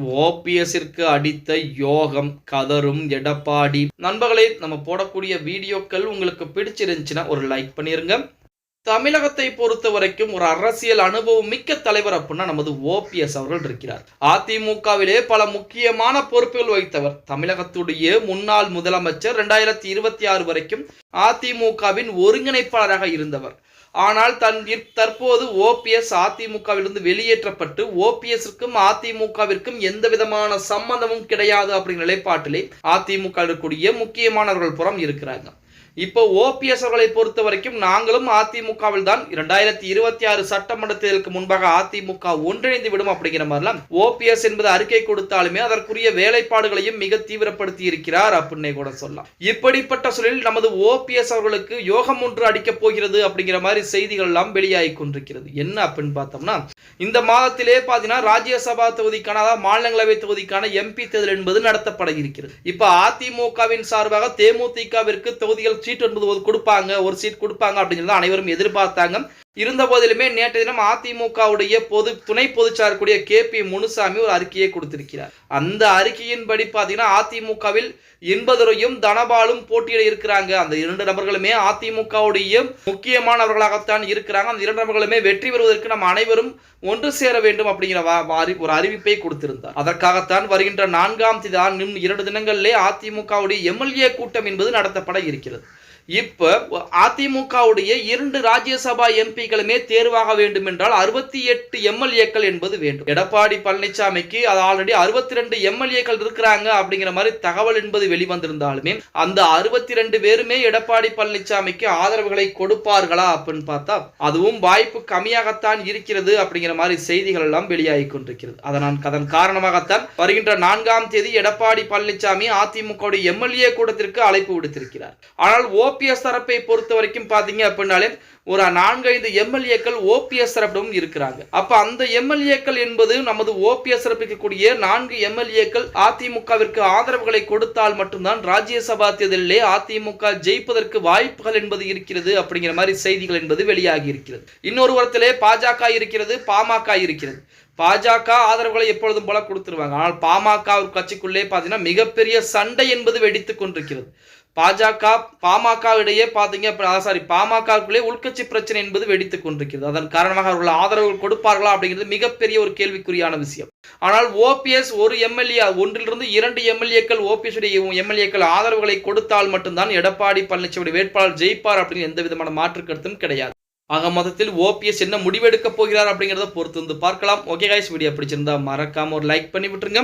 ஓபிஎஸ்ஸிற்கு அடித்த யோகம் கதரும் எடப்பாடி. நண்பர்களே நம்ம போடக்கூடிய வீடியோக்கள் உங்களுக்கு பிடிச்சிருந்துச்சுன்னா ஒரு லைக் பண்ணிருங்க. தமிழகத்தை பொறுத்த வரைக்கும் ஒரு அரசியல் அனுபவம் மிக்க தலைவர் அப்படின்னா நமது ஓபிஎஸ் அவர்கள் இருக்கிறார். அதிமுகவிலே பல முக்கியமான பொறுப்புகள் வைத்தவர் தமிழகத்துடைய முன்னாள் முதலமைச்சர் ரெண்டாயிரத்தி இருபத்தி ஆறு வரைக்கும் அதிமுகவின் ஒருங்கிணைப்பாளராக இருந்தவர். ஆனால் தன் தற்போது ஓபிஎஸ் அதிமுகவிலிருந்து வெளியேற்றப்பட்டு ஓபிஎஸ்க்கும் அதிமுகவிற்கும் எந்த விதமான சம்பந்தமும் கிடையாது அப்படிங்கிற நிலைப்பாட்டிலே அதிமுக இருக்கக்கூடிய முக்கியமானவர்கள் புறம் இருக்கிறாங்க இப்போ ஓபிஎஸ் அவர்களை பொறுத்த வரைக்கும் நாங்களும் அதிமுகவில் தான் இரண்டாயிரத்தி இருபத்தி ஆறு சட்டமன்ற தேர்தலுக்கு முன்பாக அதிமுக ஒன்றிணைந்து விடும் அப்படிங்கிற மாதிரிலாம் ஓபிஎஸ் என்பது அறிக்கை கொடுத்தாலுமே அதற்குரிய வேலைப்பாடுகளையும் மிக தீவிரப்படுத்தி இருக்கிறார் அப்படின்னே கூட சொல்லலாம். இப்படிப்பட்ட சூழலில் நமது ஓபிஎஸ் அவர்களுக்கு யோகம் ஒன்று அடிக்கப் போகிறது அப்படிங்கிற மாதிரி செய்திகள் எல்லாம் வெளியாகி கொண்டிருக்கிறது. என்ன அப்படின்னு பார்த்தோம்னா இந்த மாதத்திலே பார்த்தீங்கன்னா ராஜ்யசபா தொகுதிக்கான அதாவது மாநிலங்களவை தொகுதிக்கான எம்பி தேர்தல் என்பது நடத்தப்பட இருக்கிறது. இப்ப அதிமுகவின் சார்பாக தேமுதிகவிற்கு தொகுதிகள் சீட் என்பது ஒரு கொடுப்பாங்க ஒரு சீட் கொடுப்பாங்க அப்படின்னு சொல்லி தான் அனைவரும் எதிர்பார்த்தாங்க. இருந்த போதிலுமே நேற்று தினம் அதிமுகவுடைய பொது துணை பொதுச்சார் கூடிய கே பி முனுசாமி ஒரு அறிக்கையை கொடுத்திருக்கிறார். அந்த அறிக்கையின்படி பார்த்தீங்கன்னா அதிமுகவில் என்பதுரையும் தனபாலும் போட்டியிட இருக்கிறாங்க. அந்த இரண்டு நபர்களுமே அதிமுகவுடைய முக்கியமானவர்களாகத்தான் இருக்கிறாங்க. அந்த இரண்டு நபர்களுமே வெற்றி பெறுவதற்கு நம்ம அனைவரும் ஒன்று சேர வேண்டும் அப்படிங்கிற அறி- ஒரு அறிவிப்பை கொடுத்திருந்தார். அதற்காகத்தான் வருகின்ற நான்காம் தேதி இன்னும் இரண்டு தினங்களிலே அதிமுகவுடைய எம்எல்ஏ கூட்டம் என்பது நடத்தப்பட இருக்கிறது. இப்போ அதிமுகவுடைய இரண்டு ராஜ்யசபா எம்பிகளுமே தேர்வாக வேண்டும் என்றால் அறுபத்தி எட்டு எம்எல்ஏக்கள் என்பது வேண்டும். எடப்பாடி பழனிசாமிக்கு அது ஆல்ரெடி அறுபத்தி ரெண்டு எம்எல்ஏக்கள் இருக்கிறாங்க அப்படிங்கிற மாதிரி தகவல் என்பது வெளிவந்திருந்தாலுமே அந்த அறுபத்தி ரெண்டு பேருமே எடப்பாடி பழனிசாமிக்கு ஆதரவுகளை கொடுப்பார்களா அப்படின்னு பார்த்தா அதுவும் வாய்ப்பு கம்மியாகத்தான் இருக்கிறது அப்படிங்கிற மாதிரி செய்திகள் எல்லாம் வெளியாகி கொண்டிருக்கிறது. அதனால் அதன் காரணமாகத்தான் வருகின்ற நான்காம் தேதி எடப்பாடி பழனிசாமி அதிமுக எம்எல்ஏ கூட்டத்திற்கு அழைப்பு விடுத்திருக்கிறார். ஆனால் ஓபிஎஸ் தரப்பை பொறுத்த வரைக்கும் பார்த்தீங்க அப்படின்னாலே ஒரு நான்கைந்து எம்எல்ஏக்கள் ஓபிஎஸ் தரப்பிடமும் இருக்கிறாங்க. அப்ப அந்த எம்எல்ஏக்கள் என்பது நமது ஓபிஎஸ் தரப்பிக்கக்கூடிய நான்கு எம்எல்ஏக்கள் அதிமுகவிற்கு ஆதரவுகளை கொடுத்தால் மட்டும்தான் ராஜ்யசபா தேர்தலிலே அதிமுக ஜெயிப்பதற்கு வாய்ப்புகள் என்பது இருக்கிறது அப்படிங்கிற மாதிரி செய்திகள் என்பது வெளியாகி இருக்கிறது. இன்னொரு உரத்திலே பாஜக இருக்கிறது பாமக இருக்கிறது. பாஜக ஆதரவுகளை எப்பொழுதும் போல கொடுத்துருவாங்க. ஆனால் பாமக கட்சிக்குள்ளே பார்த்தீங்கன்னா மிகப்பெரிய சண்டை என்பது வெடித்து கொண்டிருக்கிறது. பாஜக பாமக இடையே பார்த்தீங்க சாரி பாமகக்குள்ளே உள்கட்சி பிரச்சனை என்பது வெடித்துக் கொண்டிருக்கிறது. அதன் காரணமாக அவர்கள் ஆதரவு கொடுப்பார்களா அப்படிங்கிறது மிகப்பெரிய ஒரு கேள்விக்குறியான விஷயம். ஆனால் ஓபிஎஸ் ஒரு எம்எல்ஏ ஒன்றிலிருந்து இரண்டு எம்எல்ஏக்கள் ஓபிஎஸ் உடைய எம்எல்ஏக்கள் ஆதரவுகளை கொடுத்தால் மட்டும்தான் எடப்பாடி பழனிசாமி வேட்பாளர் ஜெயிப்பார் அப்படின்னு எந்த விதமான மாற்று கருத்தும் கிடையாது. ஆக மொத்தத்தில் ஓபிஎஸ் என்ன முடிவெடுக்க போகிறார் அப்படிங்கிறத பொறுத்து வந்து பார்க்கலாம். ஓகே காய்ஸ் வீடியோ பிடிச்சிருந்தா மறக்காம ஒரு லைக் பண்ணி விட்டுருங்க.